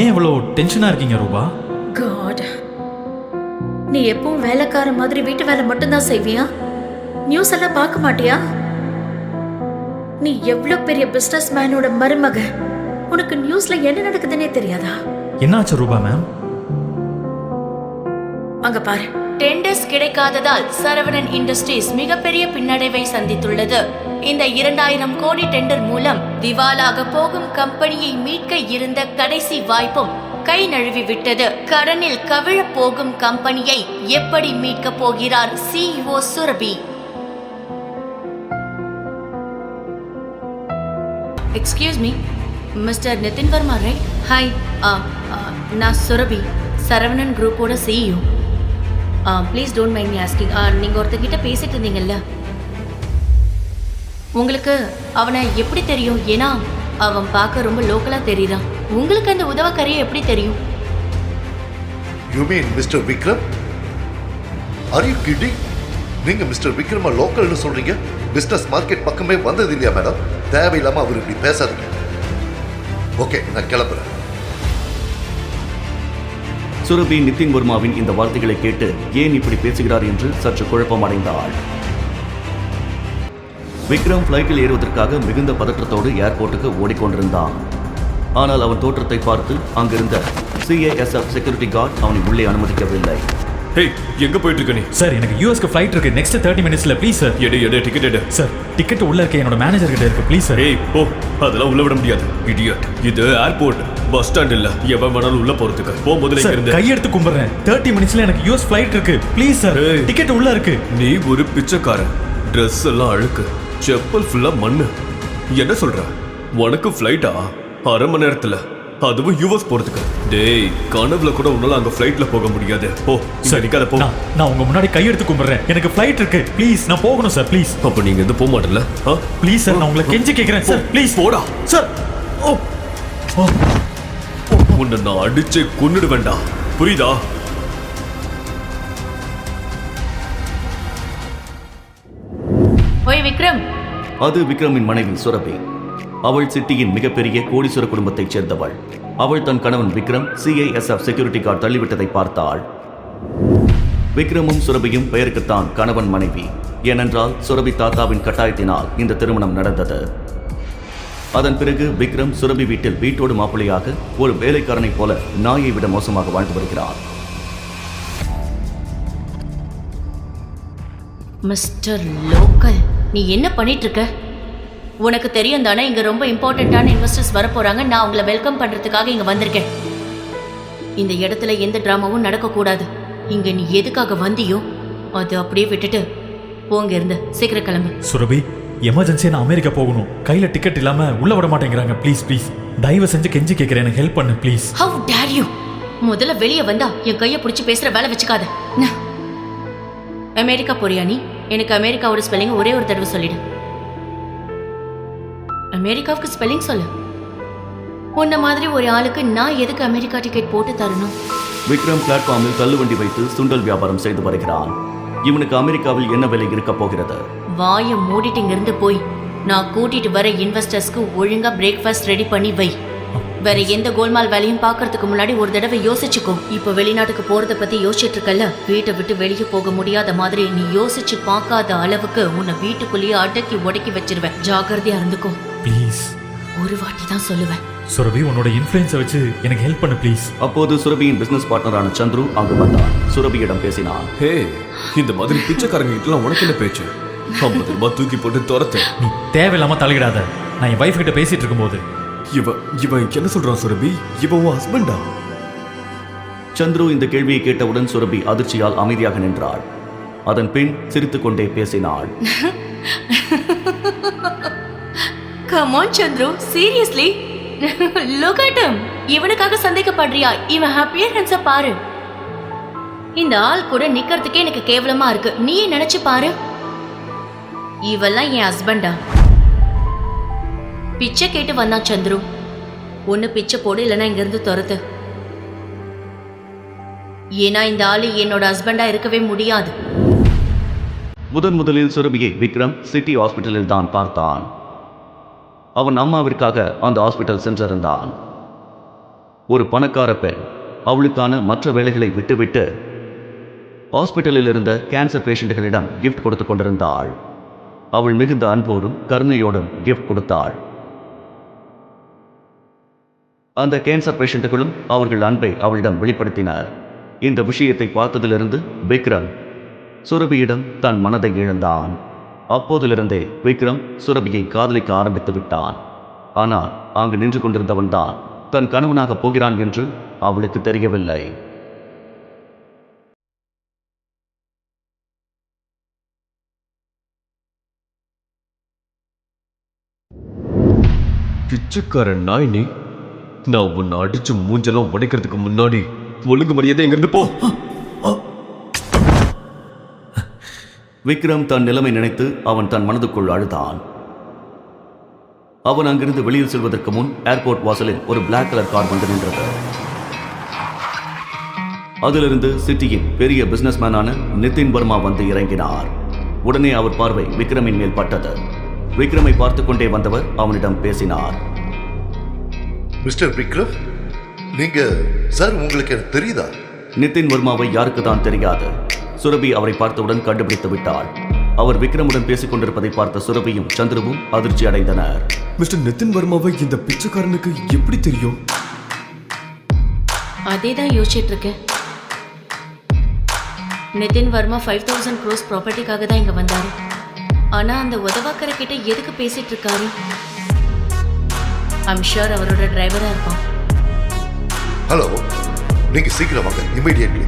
ஏன் இவ்வளோ டென்ஷனாக இருக்கீங்க ரூபா? காட் நீ எப்பவும் வேலைக்கார மாதிரி வீட்டு வேலை மட்டும்தான் செய்வியா? நியூஸ் எல்லாம் பார்க்க மாட்டியா? நீ எவ்வளவு பெரிய பிசினஸ் மேனோட மருமக. உனக்கு நியூஸ்ல என்ன நடக்குதுன்னே தெரியாதா? என்னாச்சு ரூபா மேம் அங்க பாரு. டெண்டர்ஸ் கிடைக்காததால் சரவணன் இண்டஸ்ட்ரீஸ் மிகப்பெரிய பின்னடைவை சந்தித்துள்ளது. இந்த இரண்டாயிரம் கோடி டெண்டர் மூலம் திவாலாக போகும் கம்பெனியை மீட்க இருந்த கடைசி வாய்ப்பும் கை நழுவி விட்டது. கடனில் கவிழப் போகும் கம்பெனியை எப்படி மீட்கப் போகிறார் CEO Surabhi? Excuse me mister Nitin Varma ரே ஹாய் நான் சுரபி சரவணன் குரூப்போட CEO please don't mind me asking நீங்கள் ஒருத்தர்கிட்ட பேசிட்டு இருந்தீங்கல்ல? உங்களுக்கு அவனை எப்படி தெரியும்? ஏன்னா அவன் பார்க்க ரொம்ப லோக்கலாக தெரியுறான். உங்களுக்கு அந்த உதவக்கரையை எப்படி தெரியும்? You mean mister Vikram are you kidding நீங்க மிஸ்டர் விக்ரம லோக்கல்னு சொல்றீங்க. பிசினஸ் மார்க்கெட் பக்கமே வந்தது இல்லையா மேடம் தேவையில்லாம அவர் இப்படி பேசாதீங்க. ஓகே நான் கிளம்புறேன். சுரபி நிதின் வர்மாவின் இந்த வார்த்தைகளை கேட்டு ஏன் இப்படி பேசுகிறார் என்று சற்று குழப்பமடைந்தாள். விக்ரம் ஃப்ளைட்டில் ஏறுவதற்காக மிகுந்த பதற்றத்தோடு ஏர்போர்ட்டுக்கு ஓடிக்கொண்டிருந்தான். ஆனால் அவன் தோற்றத்தை பார்த்து அங்கிருந்த சிஏஎஸ்எஃப் செக்யூரிட்டி கார்டு அவனை உள்ளே அனுமதிக்கவில்லை. ஹேய் எங்க போயிட்டு இருக்க நீ? சார் எனக்கு யூஎஸ்க்கு ஃப்ளைட் இருக்கு. நெக்ஸ்ட் தேர்ட்டி மினிட்ஸ்ல ப்ளீஸ் சார் எடு எடு டிக்கெட் எடு. சார் டிக்கெட் உள்ள இருக்க என்னோட மேனேஜர் கிட்ட இருக்கு. ப்ளீஸ் சார் ஏய் போ. அதெல்லாம் உள்ள விட முடியாது. இடியட் இது ஏர்போர்ட் பஸ் ஸ்டாண்ட் இல்ல. எவன் வேணாலும் உள்ள போறதுக்கு. போ முதல்ல இங்க சார் இருந்து கையெடுத்து கும்பிடுறேன் தேர்ட்டி மினிட்ஸ்ல எனக்கு யூஎஸ் ஃப்ளைட் இருக்கு. Please sir. டிக்கெட் உள்ள இருக்கு. நீ ஒரு பிச்சைக்காரன். Dress எல்லாம் அழுக்கு. செப்பல் ஃபுல்லா மண்ணு. என்ன சொல்ற? உனக்கு ஃப்ளைட்டா அரை மணி நேரத்துல. அதுவும் யூஎஸ் போறதுக்கு. டேய் கனவுல கூட உன்னால அங்க ஃப்ளைட்ல போக முடியாது. போ நிக்காத போ. நான் உங்க முன்னாடி கையெடுத்து கும்பிடுறேன். எனக்கு ஃப்ளைட் இருக்கு. ப்ளீஸ் நான் போகணும் சார் ப்ளீஸ் அப்ப நீங்க எந்த போக மாட்டல ப்ளீஸ் சார் நான் உங்களை கெஞ்சி கேட்கிறேன் சார் ப்ளீஸ் போடா. சார் ஓ. ஓ உன்னை நான் அடிச்சே கொன்னுடு வேண்டாம் புரியுதா? ஓய் விக்ரம். அது விக்ரமின் மனைவி சுரபி. அவள் சிட்டியின் மிகப்பெரிய கோடீஸ்வர குடும்பத்தைச் சேர்ந்தவள். அவள் தன் கணவன் விக்ரம் சிஐஎஸ்எஃப் செக்யூரிட்டி கார்டு தள்ளிவிட்டதை பார்த்தாள். விக்ரமும் சுரபியும் பெயருக்குத்தான் கணவன் மனைவி. ஏனென்றால் சுரபி தாத்தாவின் கட்டாயத்தினால் இந்த திருமணம் நடந்தது. அதன் பிறகு விக்ரம் சுரபி வீட்டில் வீட்டோடு மாப்பிள்ளையாக ஒரு வேலைக்காரனைப் போல நாயை விட மோசமாக வாழ்ந்து வருகிறார். Mister local. நீ என்ன பண்ணிட்டு இருக்க உனக்கு தெரியும் தானே இங்க ரொம்ப இம்பார்ட்டண்ட்டான இன்வெஸ்டர்ஸ் வர போறாங்க நான் உங்களை வெல்கம் பண்றதுக்காக இங்க வந்திருக்கேன். இந்த இடத்துல எந்த டிராமாவும் நடக்கக்கூடாது. இங்க நீ எதுக்காக வந்தியோ அது அப்படியே விட்டுட்டு போங்க இருந்து சீக்கிரம் கிளம்பு. சுரபி எமர்ஜென்சியா நான் அமெரிக்கா போகணும். கையில டிக்கெட் இல்லாம உள்ள விட மாட்டேங்கிறாங்க. ப்ளீஸ் ப்ளீஸ் தயவு செஞ்சு கெஞ்சி கேட்கிறேன் எனக்கு ஹெல்ப் பண்ணு ப்ளீஸ் ஹவு டேர் யூ முதல்ல வெளியே வந்தா என் கையை பிடிச்சி பேசுற வேலை வச்சுக்காத. அமெரிக்கா போறியா நீ? எனக்கு அமெரிக்காவோட ஸ்பெல்லிங் ஒரே ஒரு தடவை சொல்லிடு. அமெரிக்காவுக்கு ஸ்பெல்லிங் சொல்லு. உன்ன மாதிரி ஒரு ஆளுக்கு நான் எதுக்கு அமெரிக்கா டிக்கெட் போட்டு தரணும்? விக்ரம் பிளாட்ஃபார்மில் தள்ளுவண்டி வைத்து சுண்டல் வியாபாரம் செய்து வருகிறான். இவனுக்கு அமெரிக்காவில் என்ன விலை இருக்கப் போகிறது? வாயை மூடிட்டு இங்கிருந்து போய். நான் கூட்டிட்டு வர இன்வெஸ்டர்ஸ்க்கு ஒழுங்கா பிரேக்ஃபாஸ்ட் ரெடி பண்ணி வை. வேற எந்த கோல்மால் வேலையும் பார்க்கறதுக்கு முன்னாடி ஒரு தடவை யோசிச்சுக்கோ. இப்போ வெளிநாட்டுக்கு போறத பத்தி யோசிச்சுட்டு இருக்கல வீட்டை விட்டு வெளியே போக முடியாத மாதிரி நீ யோசிச்சு பார்க்காத அளவுக்கு உன்னை வீட்டுக்குள்ளேயே அடக்கி உடக்கி வச்சிருவேன். ஜாக்கிரதையா இருந்துக்கோ. ப்ளீஸ் ஒரு வாட்டி தான் சொல்லுவேன். சுரபி உன்னோட இன்ஃப்ளூயன்ஸை வச்சு எனக்கு ஹெல்ப் பண்ணு ப்ளீஸ் அப்போது சுரபியின் பிசினஸ் பார்ட்னரான சந்துரு அங்கு வந்தான். சுரபியிடம் பேசினான். ஹே இந்த மாதிரி பிச்சைக்காரங்க கிட்டலாம் உனக்கு என்ன பேச்சு? ஐம்பது ரூபாய் தூக்கி போட்டு துரத்து. நீ தேவையில்லாம தலையிடாத நான் என் வைஃப் கிட்ட பேசிட்டு இருக்கும்போது இவன் இவன் என்ன சொல்றான் சுரபி? இவன் உன் ஹஸ்பண்டா சந்துரு இந்த கேள்வியை கேட்டவுடன் சுரபி அதிர்ச்சியால் அமைதியாக நின்றாள். அதன் பின் சிரித்துக்கொண்டே பேசினாள். Come on Chandru seriously look at him. இவனுக்காக சந்தேகப்படுறியா? இவன் அப்பியரன்ஸ பாரு. இந்த ஆள் கூட நிக்கிறதுக்கே எனக்கு கேவலமா இருக்கு. நீயே நினைச்சு பாரு. இவெல்லாம் என் ஹஸ்பண்டா பிச்சை கேட்டு வந்தா சந்துரு. ஒன்று பிச்சை போடு இல்லைன்னா இங்கேருந்து துரத்து. ஏன்னா இந்த ஆளு என்னோட ஹஸ்பண்டா இருக்கவே முடியாது. முதன் முதலில் சுரபியை விக்ரம் சிட்டி ஹாஸ்பிட்டலில் தான் பார்த்தான். அவன் அம்மாவிற்காக அந்த ஹாஸ்பிட்டல் சென்றிருந்தான். ஒரு பணக்கார பெண் அவளுக்கான மற்ற வேலைகளை விட்டுவிட்டு ஹாஸ்பிட்டலில் இருந்த கேன்சர் பேஷண்ட்டுகளிடம் கிஃப்ட் கொடுத்து கொண்டிருந்தாள். அவள் மிகுந்த அன்போடும் கருணையோடும் கிஃப்ட் கொடுத்தாள். அந்த கேன்சர் பேஷண்ட்டுகளும் அவர்கள் அன்பை அவளிடம் வெளிப்படுத்தினார். இந்த விஷயத்தை பார்த்ததிலிருந்து விக்ரம் சுரபியிடம் தன் மனதை இழந்தான். அப்போதிலிருந்தே விக்ரம் சுரபியை காதலிக்க ஆரம்பித்து விட்டான். ஆனால் அங்கு நின்று கொண்டிருந்தவன்தான் தன் கணவனாக போகிறான் என்று அவளுக்கு தெரியவில்லை. பிச்சைக்காரன் நாய் நீ? நான் உன்னை அடிச்சு மூஞ்செல்லாம் உடைக்கிறதுக்கு முன்னாடி ஒழுங்கு மரியாதை எங்கிருந்து போ. விக்ரம் தன் நிலைமை நினைத்து அவன் தன் மனதுக்குள் அழுதான். அவன் அங்கிருந்து வெளியில் செல்வதற்கு முன் ஏர்போர்ட் வாசலில் ஒரு பிளாக் கலர் கார் வந்து நின்றது. அதிலிருந்து சிட்டியின் பெரிய பிசினஸ்மேனான நிதின் வர்மா வந்து இறங்கினார். உடனே அவர் பார்வை விக்ரமின் மேல் பட்டது. விக்ரமை பார்த்து கொண்டே வந்தவர் அவனிடம் பேசினார். மிஸ்டர் விக்ரம் நீங்க சார் உங்களுக்கு எனக்கு தெரியுதா? நிதின் வர்மாவை யாருக்கு தான் தெரியாது? சுரபி அவரை பார்த்தவுடன் கண்டுபிடித்து விட்டாள். அவர் விக்ரமுடன் பேசிக் கொண்டிருப்பதை பார்த்த சுரபியும் சந்துருவும் அதிர்ச்சி அடைந்தனர். மிஸ்டர் நிதின் வர்மாவை இந்த பிச்சைக்காரனுக்கு எப்படி தெரியும்? அதே தான் யோசிச்சுட்டு இருக்கேன் நிதின் வர்மா ஃபைவ் தௌசண்ட் க்ரோஸ் ப்ராப்பர்ட்டிக்காக தான் இங்க வந்தாரு. ஆனா அந்த உதவாக்கர கிட்ட எதுக்கு பேசிட்டு இருக்காரு ஐம் ஷூர் அவரோட டிரைவராக இருப்பான். ஹலோ நீங்கள் சீக்கிரம் வாங்க இமீடியட்லி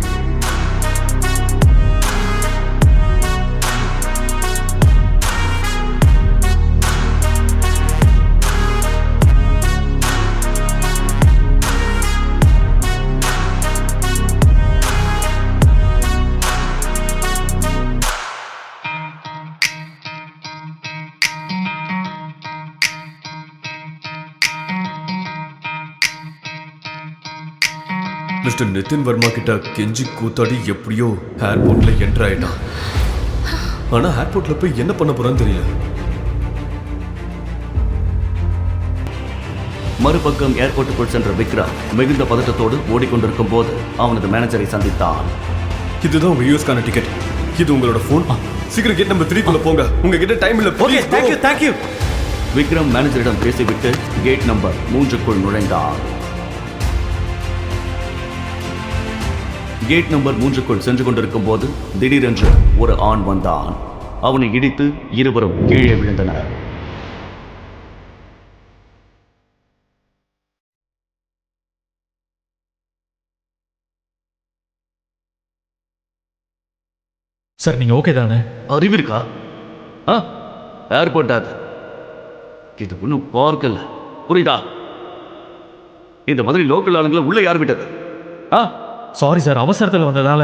மிஸ்டர் நிதின் வர்மா கிட்ட கெஞ்சி கூத்தாடி எப்படியோ ஏர்போர்ட்ல என்டர் ஆயிட்டான். ஆனா ஏர்போர்ட்ல போய் என்ன பண்ண போறான்னு தெரியல. மறுபக்கம் ஏர்போர்ட்டுக்குள் சென்ற விக்ரம் மிகுந்த பதட்டத்தோடு ஓடிக்கொண்டிருக்கும் போது அவனது மேனேஜரை சந்தித்தான். இதுதான் உங்க யூஎஸ்கான டிக்கெட் இது உங்களோட போன் சீக்கிரம் கேட் நம்பர் த்ரீக்குள்ள போங்க. உங்ககிட்ட டைம் இல்ல. Okay thank you. Thank you Vikram மேனேஜரிடம் பேசிவிட்டு கேட் நம்பர் மூன்றுக்குள் நுழைந்தார் கேட் நம்பர் மூன்றுக்குள் சென்று கொண்டிருக்கும் போது திடீரென்று ஒரு ஆண் வந்தான். அவனை இடித்து இருவரும் கீழே விழுந்தனர். சார் நீங்க ஓகே தானே? அறிவிருக்கா ஆ ஏர்போர்ட் அது. இது ஒன்றும் பார்க்கல புரியுதா? இந்த மாதிரி லோக்கல் ஆளுங்களை உள்ள யார் விட்டது? ஆ? சாரி சார் அவசரத்தில் வந்ததால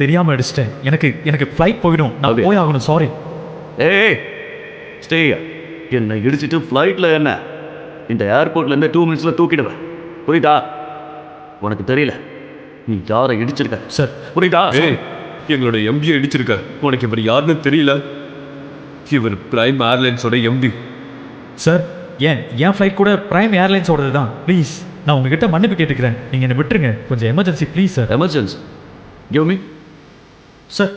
தெரியாம அடிச்சிட்டேன். எனக்கு எனக்கு ஃப்ளைட் போயிடும். நான்? போய் ஆகணும் சாரி ஏய் ஸ்டே என்னை இடிச்சிட்டு ஃப்ளைட்டில் என்ன? இந்த ஏர்போர்ட்லேருந்து டூ மினிட்ஸில் தூக்கிடுவேன் புரியுதா? உனக்கு தெரியல. நீ யாரை இடிச்சிருக்க? சார் புரியுதா? ஏய் எங்களோட எம்பி அடிச்சிருக்க உனக்கு இவர் யாருன்னு தெரியல. இவர் பிரைம் ஏர்லைன்ஸோட எம்பி சார் ஏன் என் ஃப்ளைட் கூட பிரைம் ஏர்லைன்ஸோடது தான் ப்ளீஸ் நான் உங்ககிட்ட மன்னிப்பு கேட்டுக்கிறேன். நீங்கள் என்னை விட்டுருங்க. கொஞ்சம் emergency please sir emergency give me sir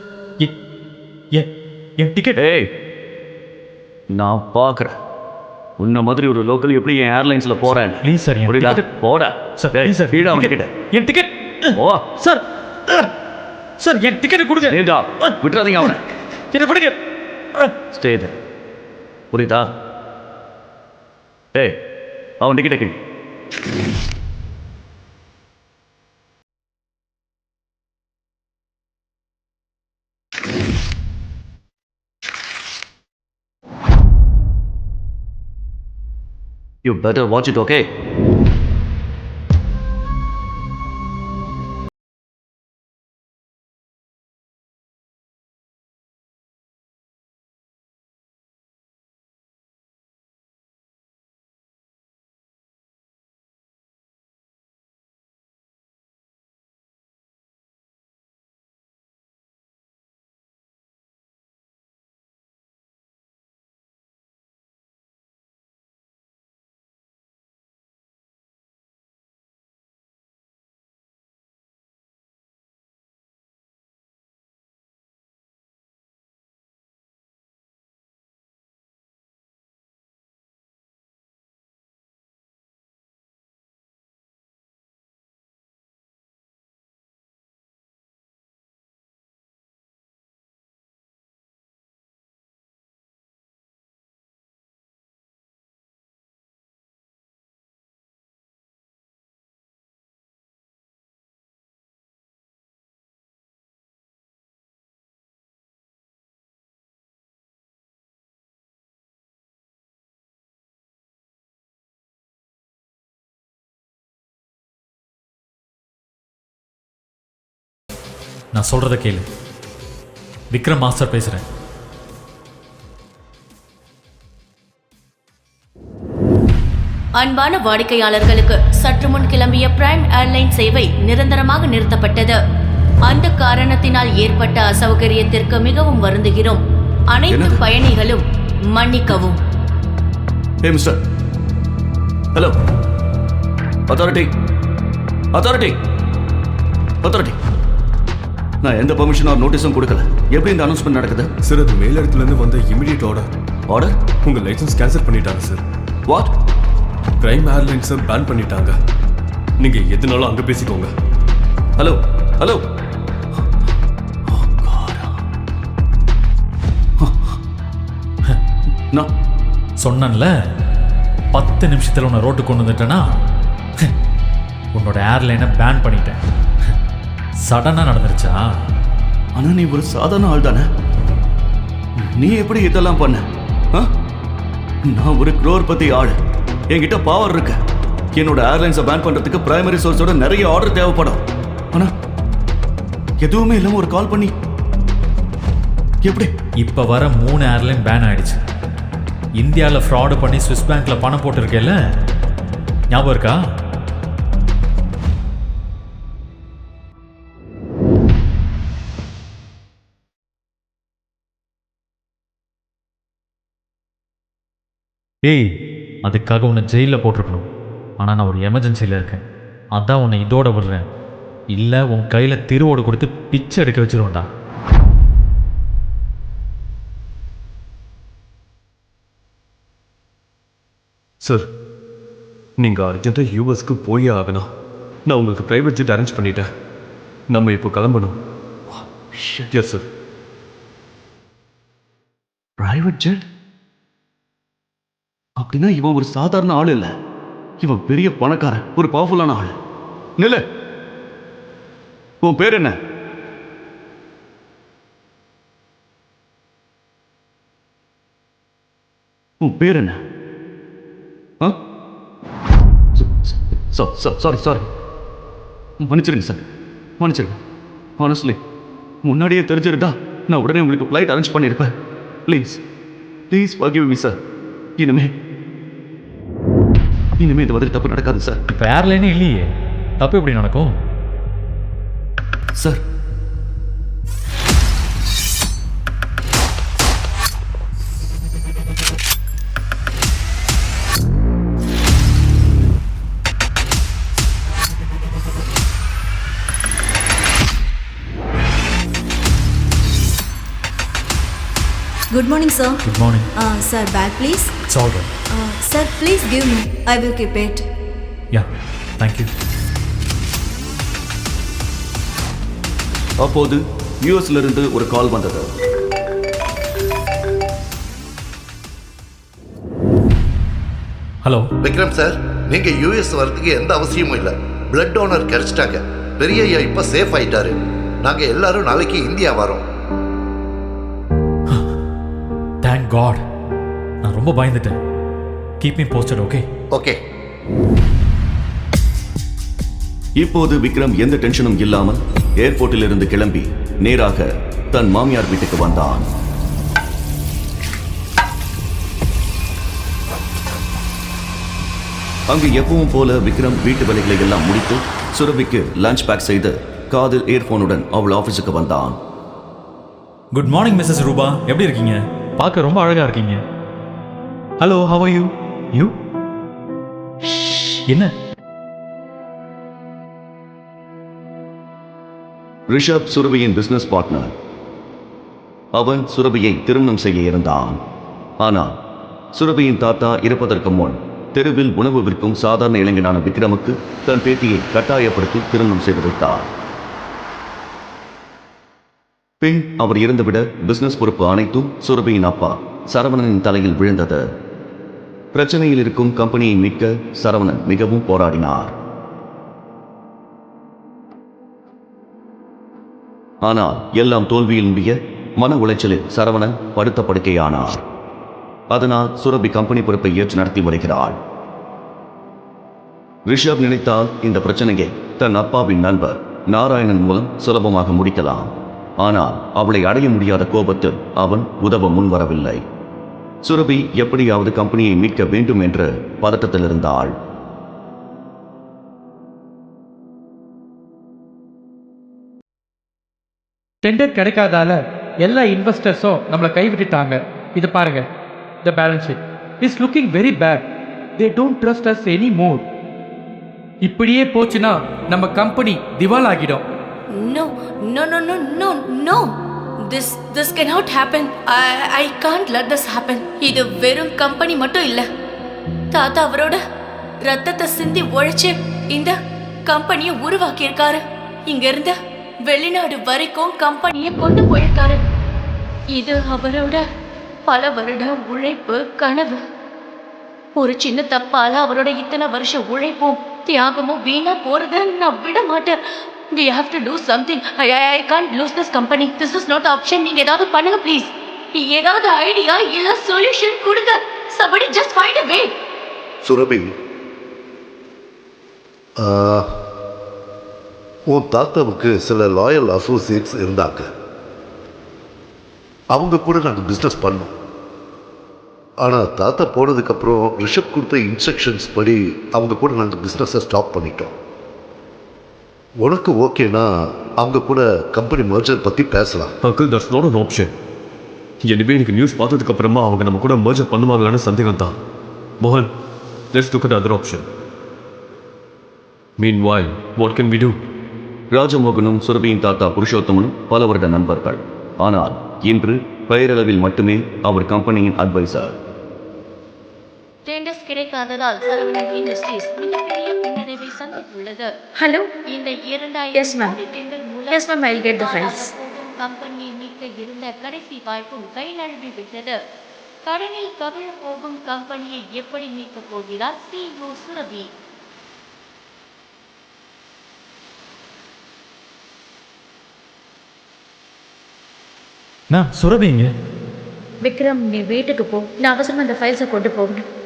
N ticket ஏய் நான் பார்க்குறேன். உன்ன மாதிரி ஒரு லோக்கல் எப்படி என் ஏர்லைன்ஸில் போகிறேன் ப்ளீஸ் சார் டிக்கெட் போட. சார் ப்ளீஸ் சார் அவன் டிக்கெட். என் டிக்கெட் ஓ சார் சார் என் டிக்கெட் கொடுங்க. நீண்டா விட்டுறாதீங்க அவனை. என்ன விடுங்க. ஸ்டே புரியுதா? ஏய் அவன் டிக்கெட்டை கிழி You better watch it, okay? நான் சொல்கிறத கேளு. விக்ரம் மாஸ்டர் பேசுகிறேன் அன்பான வாடிக்கையாளர்களுக்கு சற்று முன் கிளம்பிய பிரைம் ஏர்லைன் சேவை நிரந்தரமாக நிறுத்தப்பட்டது. அந்த காரணத்தினால் ஏற்பட்ட அசௌகரியத்திற்கு மிகவும் வருந்துகிறோம். அனைத்து? பயணிகளும் மன்னிக்கவும். Hey mister hello authority authority authority நான் எந்த பெர்மிஷன் ஆர் நோட்டீஸும் கொடுக்கல. எப்படி இந்த அனௌன்ஸ்மெண்ட் நடக்குது? சார் அது மேலிடத்துல இருந்து வந்த இமிடியட் ஆர்டர் ஆர்டர் உங்க லைசன்ஸ் கேன்சல் பண்ணிட்டாங்க சார் வாட் பிரைம் ஏர்லைன்ஸை பேன் பண்ணிட்டாங்க. நீங்க எதுனாலும் அங்க பேசிக்கோங்க. ஹலோ ஹலோ நான் சொன்னேன்ல பத்து நிமிஷத்தில் உன்னை ரோட்டுக்கு கொண்டு வந்துட்டேன்னா உன்னோட ஏர்லைனை பேன் பண்ணிட்டேன். சடனாக நடந்துருச்சா? ஆனா நீ ஒரு சாதாரண ஆள் தானே? நீ எப்படி இதெல்லாம் பண்ண? நான் ஒரு குரோர்பதி ஆள். என்கிட்ட பவர் இருக்கு. என்னோட ஏர்லைன்ஸை பேன் பண்றதுக்கு பிரைமரி சோர்ஸோட நிறைய ஆர்டர் தேவைப்படும். ஆனா எதுவுமே இல்லாம ஒரு கால் பண்ணி. எப்படி? இப்போ வர மூணு ஏர்லைன் பேன் ஆயிடுச்சு. இந்தியாவில் ஃப்ராடு பண்ணி ஸ்விஸ் பேங்க்ல பணம் போட்டிருக்கேல்ல? ஞாபகம் இருக்கா? ஏய் அதுக்காக உன்னை ஜெயிலில் போட்டிருக்கணும். ஆனால் நான் ஒரு எமர்ஜென்சியில் இருக்கேன். அதான் உன்னை இதோட விடுறேன். இல்லை உன் கையில் திருவோடு கொடுத்து பிச்சை எடுக்க வச்சிருவேன்டா. சார் நீங்க அர்ஜென்ட்டா யூஎஸ்க்கு போயே ஆகணும். நான் உங்களுக்கு பிரைவேட் ஜெட் அரேஞ்ச் பண்ணிட்டேன். நம்ம இப்போ கிளம்பணும். எஸ் சார் பிரைவேட் ஜெட் அப்படின்னா இவன் ஒரு சாதாரண ஆள் இல்ல. இவன் பெரிய பணக்காரன் ஒரு பவர்ஃபுல்லான ஆள். நில்லு. உன் பேர் என்ன? உன் பேர் என்ன? ஆ? சாரி சாரி மன்னிச்சிருங்க சார் மன்னிச்சிருங்க. ஹானஸ்ட்லி முன்னாடியே தெரிஞ்சிருந்தா நான் உடனே உங்களுக்கு ஃப்ளைட் அரேஞ்ச் பண்ணியிருப்பேன் please please forgive me sir இனிமேல் இனிமே இந்த மாதிரி தப்பு நடக்காது சார் இப்போ ஏர்லைனே இல்லையே. தப்பு எப்படி நடக்கும்? Sir Good morning, sir. Good morning sir, bag please. It's all right Sir, please give me. I will keep it. Yeah thank you அப்போது யூஎஸ்ல இருந்து ஒரு கால் வந்தது. ஹலோ விக்ரம் சார் நீங்க யூஎஸ் வரதுக்கு எந்த அவசியமும் இல்லை. பிளட் டோனர் கிடைச்சிட்டாங்க. பெரிய ஐயா இப்ப சேஃப் ஆயிட்டாரு. நாங்க எல்லாரும் நாளைக்கு இந்தியா வரோம். தேங்க் காட் நான் ரொம்ப பயந்துட்டேன். Keep me posted okay okay இப்போது விக்ரம் எந்த டென்ஷனும் இல்லாமல் ஏர்போர்ட்டில் இருந்து கிளம்பி நேராக தன் மாமியார் வீட்டுக்கு வந்தான். அங்கு எப்பவும் போல விக்ரம் வீட்டு வேலைகளை எல்லாம் முடித்து சுரபிக்கு லஞ்ச் பேக் செய்து காதில் இயர்போனுடன் அவள் ஆபீஸுக்கு வந்தான். குட் மார்னிங் மிஸ்ஸஸ் ரூபா எப்படி இருக்கீங்க? பார்க்க ரொம்ப அழகா இருக்கீங்க. Hello how are you you என்ன? ரிஷப் சுரபியின் பிசினஸ் பார்ட்னர் அவன் சுரபியை திருமணம் செய்ய இருந்தான். ஆனால் சுரபியின் தாத்தா இறப்பதற்கு முன் தெருவில் உணவு விற்கும் சாதாரண இளைஞனான விக்ரமுக்கு தன் பேத்தியை கட்டாயப்படுத்தி திருமணம் செய்து வைத்தார். பின் அவர் இறந்துவிட பிசினஸ் பொறுப்பு அனைத்தும் சுரபியின் அப்பா சரவணனின் தலையில் விழுந்தது. பிரச்சனையில் இருக்கும் கம்பெனியை மீட்க சரவணன் மிகவும் போராடினார். ஆனால் எல்லாம் தோல்வியில் முடிய மன உளைச்சலில் சரவணன் படுத்த படுக்கையானார் அதனால் சுரபி கம்பெனி பொறுப்பை ஏற்று நடத்தி வருகிறாள். ரிஷப் நினைத்தால் இந்த பிரச்சனையை தன் அப்பாவின் நண்பர் நாராயணன் மூலம் சுலபமாக முடிக்கலாம். ஆனால் அவளை அடைய முடியாத கோபத்தில் அவன் உதவ முன்வரவில்லை. சுரபி எப்படியாவது கம்பெனியை மீட்க வேண்டும் என்ற பதட்டத்தில் இருந்தாள் டெண்டர் கிடைக்காதால எல்லா இன்வெஸ்டர்ஸும் நம்மளை கைவிட்டுட்டாங்க. இது பாருங்க the balance sheet is looking very bad they don't trust us any more இப்படியே போச்சுன்னா நம்ம கம்பெனி திவால் ஆகிடும் No, no, no, no, no, this this can not happen I I can't let this happen. இது வெறும் கம்பெனி மட்டும் இல்ல. தாத்தா அவரோட ரத்தத்தை சிந்தி உழைச்சு இந்த கம்பெனியை உருவாக்கி இருக்காரு இங்க இருந்து வெளிநாடு வரைக்கும் கம்பெனியை கொண்டு போயிருக்காரு. இது அவரோட பல வருட உழைப்பு கனவு. ஒரு சின்ன தப்பால அவரோட இத்தனை வருஷ உழைப்பும் தியாகமும் வீணா போறத நான் விட மாட்டேன். We have to do something. I i, I can't lose this company. This is not the option. ஏதாவது பண்ணுங்க ப்ளீஸ் ஏதாவது ஐடியா இல்ல சொல்யூஷன் கொடுங்க. Somebody just find a way. Surabhi உன் தாத்தாவுக்கு சில லாயல் அசோசியேட்ஸ் இருந்தாங்க. அவங்க கூட நாங்கள் பிஸ்னஸ் பண்ணோம். ஆனால் தாத்தா போனதுக்கப்புறம் ரிஷப் கொடுத்த இன்ஸ்ட்ரக்ஷன்ஸ் படி அவங்க கூட நாங்கள் பிஸ்னஸை ஸ்டாப் பண்ணிட்டோம். உனக்கு ஓகேனா அவங்க கூட கம்பெனி மர்ஜர் பற்றி பேசலாம். Uncle that's not an option எனவே எனக்கு நியூஸ் பார்த்ததுக்கு அப்புறமா அவங்க நம்ம கூட மர்ஜர் பண்ணுவாங்களான்னு சந்தேகம் தான் மோகன் let's look at other option meanwhile what can we do ராஜமோகனும் சுரபியின் தாத்தா புருஷோத்தமனும் பல வருட நண்பர்கள். ஆனால் இன்று பெயரளவில் மட்டுமே அவர் கம்பெனியின் அட்வைசர் டெண்டர்ஸ் கிடைக்காததால் சந்தித்துள்ளது ஹலோ இந்த. Yes, ma'am, I'll get the files. கம்பெனியை மீட்க இருந்த கடைசி வாய்ப்பும் கை நழுவி விட்டது. கடனில் கவிழ போகும் கம்பெனியை எப்படி மீட்கப் போகிறார் சிஇஓ சுரபி. மேம் சுரபிங்க. விக்ரம் நீ வீட்டுக்கு போ. நான் அவசரமா இந்த ஃபைல்ஸை கொண்டு போகணும்.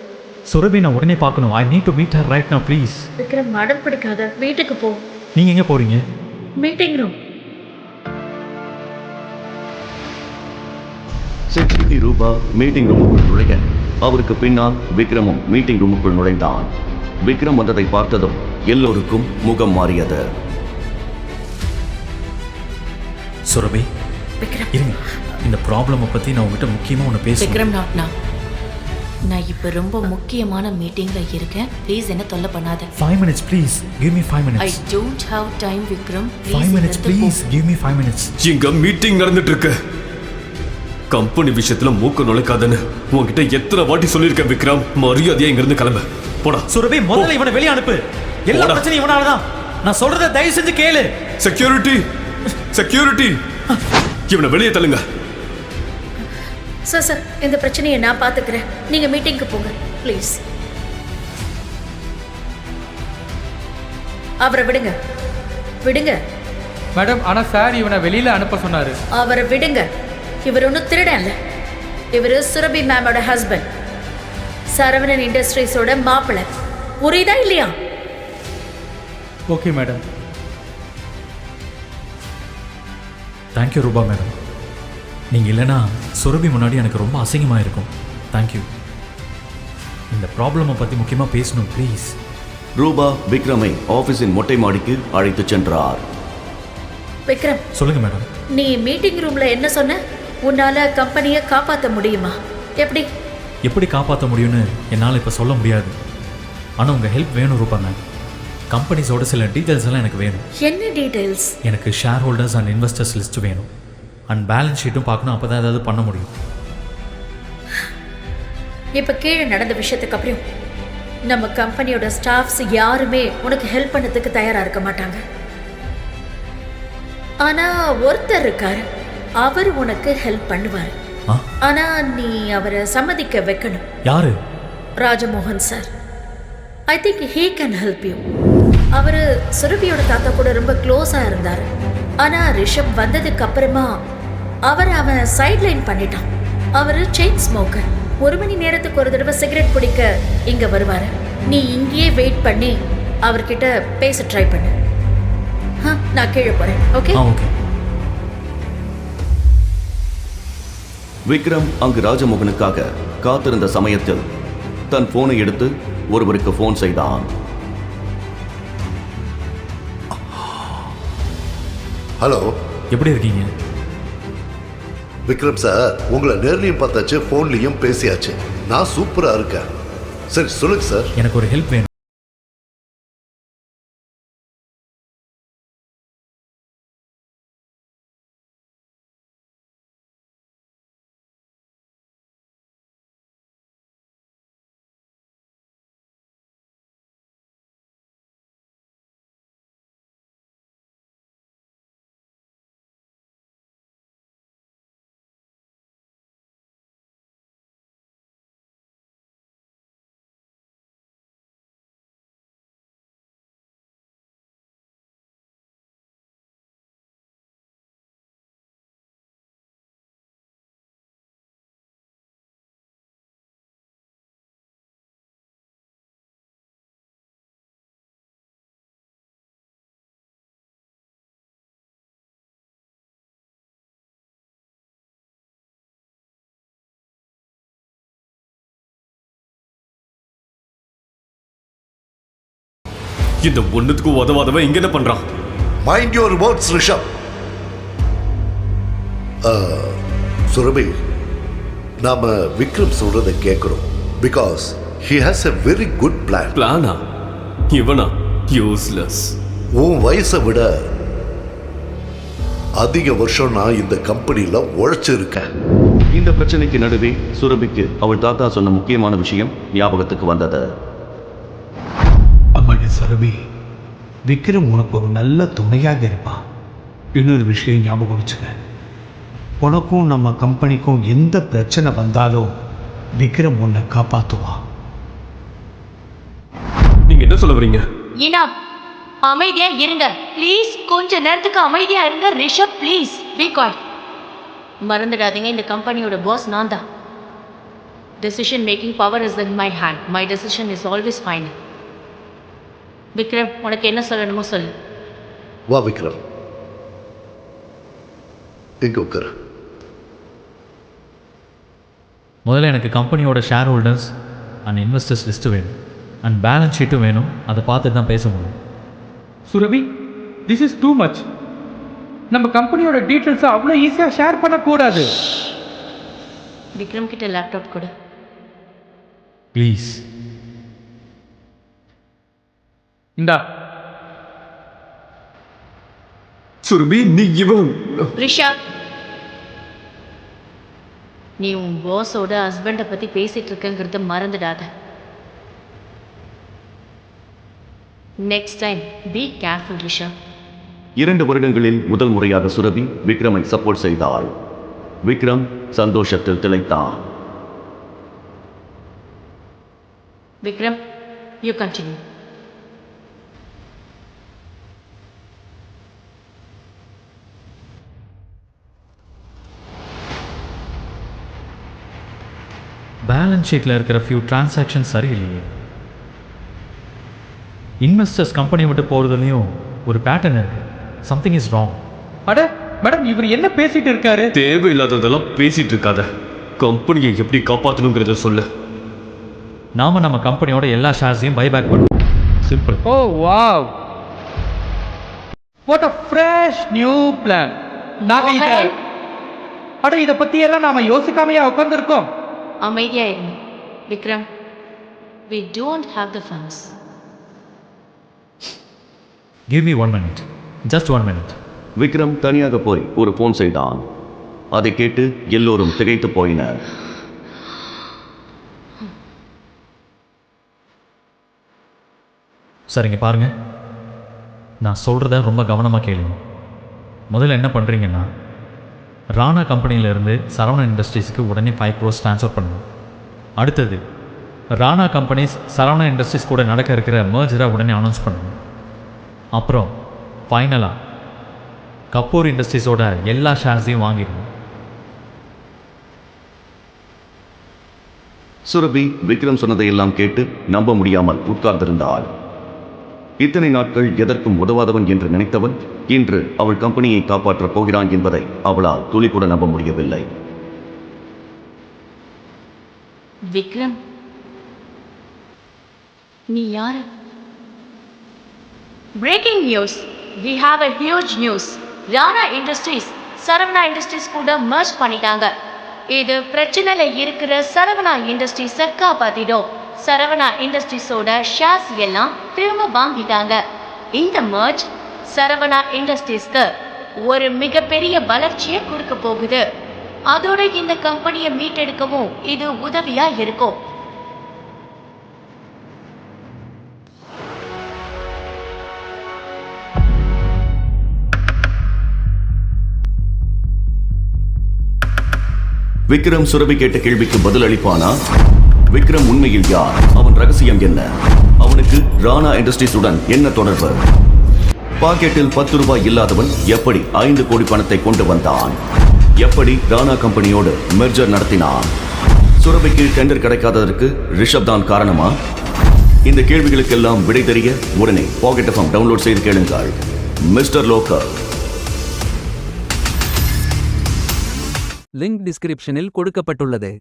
சுரபி நான் உடனே பார்க்கணும். I need to meet her right now please Vikram மடம் பிடிக்காத வீட்டுக்கு போ. நீங்கள் எங்கே போகிறீங்க meeting room security Rupa meeting ரூமுக்குள் நுழைய அவருக்கு பின்னால் விக்ரமும் மீட்டிங் ரூமுக்குள் நுழைந்தான். விக்ரம் வந்ததை பார்த்ததும் எல்லோருக்கும் முகம் மாறியது. சுரபி விக்ரம். இருங்க. இந்த ப்ராப்ளமை பற்றி நான் உங்ககிட்ட முக்கியமாக ஒன்று பேசுகிறேன் விக்ரம் நாட்னா நான் இப்போ ரொம்ப முக்கியமான மீட்டிங்ல இருக்கேன். ப்ளீஸ் என்ன தொல்லை பண்ணாத. Five minutes please give me five I minutes don't have time Vikram five minutes please give me five minutes இங்க மீட்டிங் நடந்துட்டு இருக்கு கம்பெனி விஷயத்துல மூக்க நுழைக்காதன்னு உன்கிட்ட எத்தனை வாட்டி சொல்லியிருக்கேன் விக்ரம்? மரியாதையா இங்க இருந்து கிளம்ப. போடா. சுரபி முதல்ல இவனை வெளியே அனுப்பு. எல்லா போடா. பிரச்சனையும் இவனால தான் நான் சொல்றத தயவு செஞ்சு கேளு. செக்யூரிட்டி செக்யூரிட்டி இவனை வெளியே தள்ளுங்க. சார் சார் இந்த பிரச்சனையை நான் பார்த்துக்கிறேன். நீங்கள் மீட்டிங்க்கு போங்க ப்ளீஸ் அவரை விடுங்க. விடுங்க. மேடம் ஆனால் சார் இவனை வெளியில் அனுப்ப சொன்னார். அவரை விடுங்க. இவர் ஒன்றும் திருடன்ல இவர் சுரபி மேமோட ஹஸ்பண்ட் சரவணன் இண்டஸ்ட்ரீஸோட மாப்பிள்ளை புரியுதா இல்லையா? Okay madam thank you Rupa madam நீங்கள் இல்லைன்னா சுரபி முன்னாடி எனக்கு ரொம்ப அசிங்கமாக இருக்கும். தேங்க்யூ இந்த ப்ராப்ளமை பற்றி முக்கியமாக பேசணும் ப்ளீஸ் ரூபா விக்ரமை ஆபீஸின் மொட்டை மாடிக்கு அழைத்துச் சென்றார். விக்ரம். சொல்லுங்கள் மேடம். நீ மீட்டிங் ரூம்ல என்ன சொன்ன? உன்னால கம்பெனியை காப்பாற்ற முடியுமா? எப்படி? எப்படி காப்பாற்ற முடியும்னு என்னால் இப்போ சொல்ல முடியாது. ஆனால் உங்கள் ஹெல்ப் வேணும் ரூபா மேம் கம்பெனிஸோட சில டீட்டெயில்ஸ் எல்லாம் எனக்கு வேணும். என்ன டீடைல்ஸ் எனக்கு shareholders and investors list வேணும். அண்ட் பேலன்ஸ் ஷீட்டும் பார்க்கணும் அப்போ தான் ஏதாவது பண்ண முடியும். இப்ப கீழே நடந்த விஷயத்துக்கு அப்புறம் நம்ம கம்பெனியோட ஸ்டாஃப்ஸ் யாருமே உனக்கு ஹெல்ப் பண்ணதுக்கு தயாரா இருக்க மாட்டாங்க. ஆனா ஒருத்தர் இருக்காரு. அவர் உனக்கு ஹெல்ப் பண்ணுவார். ஆ? ஆனா நீ அவரை சம்மதிக்க வைக்கணும். யாரு? Rajamohan sir. I think he can help you அவர் சுரபியோட தாத்தா கூட ரொம்ப க்ளோஸாக இருந்தார். ஆனால் ரிஷப் வந்ததுக்கு அப்புறமா அவர் அவன் சைட்லைன் பண்ணிட்டான். அவர் செயின் ஸ்மோக்கர் ஒரு மணி நேரத்துக்கு ஒரு தடவை சிகரெட் பிடிக்க இங்கே வருவார். நீ இங்கேயே வெயிட் பண்ணி அவர்கிட்ட பேச ட்ரை பண்ணு. ஆ, நான் கீழே போறேன். ஓகே ஓகே விக்ரம் அங்கு ராஜமோகனுக்காக காத்திருந்த சமயத்தில் தன் போனை எடுத்து ஒருவருக்கு போன் செய்தான். ஹலோ எப்படி இருக்கீங்க? விக்ரம் சார் உங்களை நேர்லையும் பார்த்தாச்சு ஃபோன்லையும் பேசியாச்சு. நான் சூப்பரா இருக்கேன். சரி சொல்லுங்க சார் எனக்கு ஒரு ஹெல்ப் வேணும். இந்த ஒண்ணுத்துக்கு உதவாதவன் இங்க என்ன பண்றான்? Mind your words Rishabh Surabhi நாம விக்ரம் சொல்றதை கேட்குறோம் because he has a very good plan பிளானா இவனா? யூஸ்லெஸ் உன் வயசை விட அதிக வருஷம் நான் இந்த கம்பெனியில் உழைச்சிருக்கேன். இந்த பிரச்சனைக்கு நடுவே சுரபிக்கு அவள் தாத்தா சொன்ன முக்கியமான விஷயம் ஞாபகத்துக்கு வந்தது. அம்மாடி சரபி விக்ரம் உனக்கு ஒரு நல்ல துணையாக இருப்பான். இன்னொரு விஷயம் ஞாபகம் வச்சுக்க. உனக்கும் நம்ம கம்பெனிக்கும் எந்த பிரச்சனை வந்தாலும் விக்ரம் உன்னை காப்பாற்றுவான் நீங்க என்ன சொல்ல வரீங்க? ஈனா அமைதியா இருங்க. ப்ளீஸ் கொஞ்ச நேரத்துக்கு அமைதியா இருங்க. ரிஷப் ப்ளீஸ் பி காய் மறந்துடாதீங்க இந்த கம்பெனியோட பாஸ் நான் தான் decision making power is in my hand my decision is always fine Vikram உனக்கு என்ன சொல்லணுமோ சொல்லு. வா விக்ரம். இங்க உட்காரு முதல்ல எனக்கு கம்பெனியோட shareholders and investors list வேணும். அண்ட் பேலன்ஸ் ஷீட்டும் வேணும். அதை பார்த்துட்டு தான் பேச முடியும். Surabhi this is too much நம்ம கம்பெனியோட டீட்டெயில்ஸை அவ்வளோ ஈஸியாக ஷேர் பண்ணக்கூடாது. விக்ரம் கிட்ட லேப்டாப் கொடு. ப்ளீஸ் இந்தா. சுரபி நீ இவன். ரிஷப் நீ உன் பாஸோட ஹஸ்பண்டை பற்றி பேசிட்டு இருக்கங்கிறத மறந்துடாத. Next time be careful Rishabh இரண்டு வருடங்களில் முதல் முறையாக சுரபி விக்ரமை சப்போர்ட் செய்தாள். விக்ரம் சந்தோஷத்தில் திளைத்தான். விக்ரம் யூ கண்டினியூ பேலன்ஸ் ஷீட்டில் இருக்கிற ஃபியூ டிரான்சாக்ஷன் சரியில்லையே. இன்வெஸ்டர்ஸ் கம்பெனி விட்டு போகிறதுலையும் ஒரு பேட்டர்ன் இருக்குது சம்திங் இஸ் ராங் அட மேடம் இவர் என்ன பேசிட்டு இருக்காரு? தேவையில்லாததெல்லாம் பேசிட்டு இருக்காத. கம்பெனியை எப்படி காப்பாற்றணுங்கிறத சொல்லு. நாம நம்ம கம்பெனியோட எல்லா ஷேர்ஸையும் பைபேக் பண்ணுவோம் simple oh wow what a fresh new plan நாங்க இத. அட இத பத்தி எல்லாம் நாம யோசிக்காமையா உட்கார்ந்திருக்கோம். அமைதியா இருங்க Vikram we don't have the funds give me one minute just one minute Vikram தனியாக போய் ஒரு போன் செய்தான். அதை கேட்டு எல்லோரும் திகைத்து போயினர். சரிங்க பாருங்க. நான் சொல்கிறத ரொம்ப கவனமாக கேளுங்க. முதல்ல என்ன பண்ணுறீங்கன்னா ராணா கம்பெனியிலிருந்து சரவணன் இண்டஸ்ட்ரீஸுக்கு உடனே ஃபைவ் க்ரோஸ் ட்ரான்ஸ்ஃபர் பண்ணணும். அடுத்தது ராணா கம்பெனிஸ் சரவணா இண்டஸ்ட்ரீஸ் கூட நடக்க இருக்கிற மேர்ஜரை உடனே அனௌன்ஸ் பண்ணணும். அப்புறம் ஃபைனலாக கபூர் இண்டஸ்ட்ரீஸோட எல்லா ஷேர்ஸையும் வாங்கிடணும். சுரபி விக்ரம் சொன்னதையெல்லாம் கேட்டு நம்ப முடியாமல் உட்கார்ந்திருந்தாள். இத்தனை நாட்கள் எதற்கும் உதவாதவன் என்று நினைத்தவன் இன்று அவள் கம்பெனியை காப்பாற்றப் போகிறான் என்பதை அவளால் துளி கூட நம்ப முடியவில்லை. விக்ரம் நீ யாரு? Breaking news we have a huge news Rana Industries Saravana Industries கூட மர்ஜ் பண்ணிட்டாங்க. இது பிரச்சனையில இருக்கிற சரவணா இண்டஸ்ட்ரீஸை காப்பாத்திடும். சரவணா இண்டஸ்ட்ரீஸோட ஷேர்ஸ் எல்லாம் திரும்ப வாங்கிட்டாங்க. இந்த மர்ஜ் சரவணா இண்டஸ்ட்ரீஸ்க்கு ஒரு மிகப்பெரிய வளர்ச்சியை கொடுக்க போகுது. அதோட இந்த கம்பெனியை மீட்டெடுக்கவும் இது உதவியா இருக்கும். விக்ரம் சுரபி கேட்ட கேள்விக்கு பதில் அளிப்பானா விக்ரம் உண்மையில் யார்? அவன் ரகசியம் என்ன? அவனுக்கு ராணா இண்டஸ்ட்ரீஸுடன் என்ன தொடர்பு? பாக்கெட்டில் பத்து ரூபாய் இல்லாதவன் எப்படி ஐந்து கோடி பணத்தை கொண்டு வந்தான்? எப்படி ராணா கம்பெனியோடு மெர்ஜர் நடத்தினான்? சுரபிக்கு டெண்டர் கிடைக்காததற்கு ரிஷப் தான் காரணமா? இந்த கேள்விகளுக்கெல்லாம் விடை தெரிய உடனே பாக்கெட் எஃப்எம் டவுன்லோட் செய்து கேளுங்கள். Mister locker. லிங்க் டிஸ்கிரிப்ஷனில் கொடுக்கப்பட்டுள்ளது.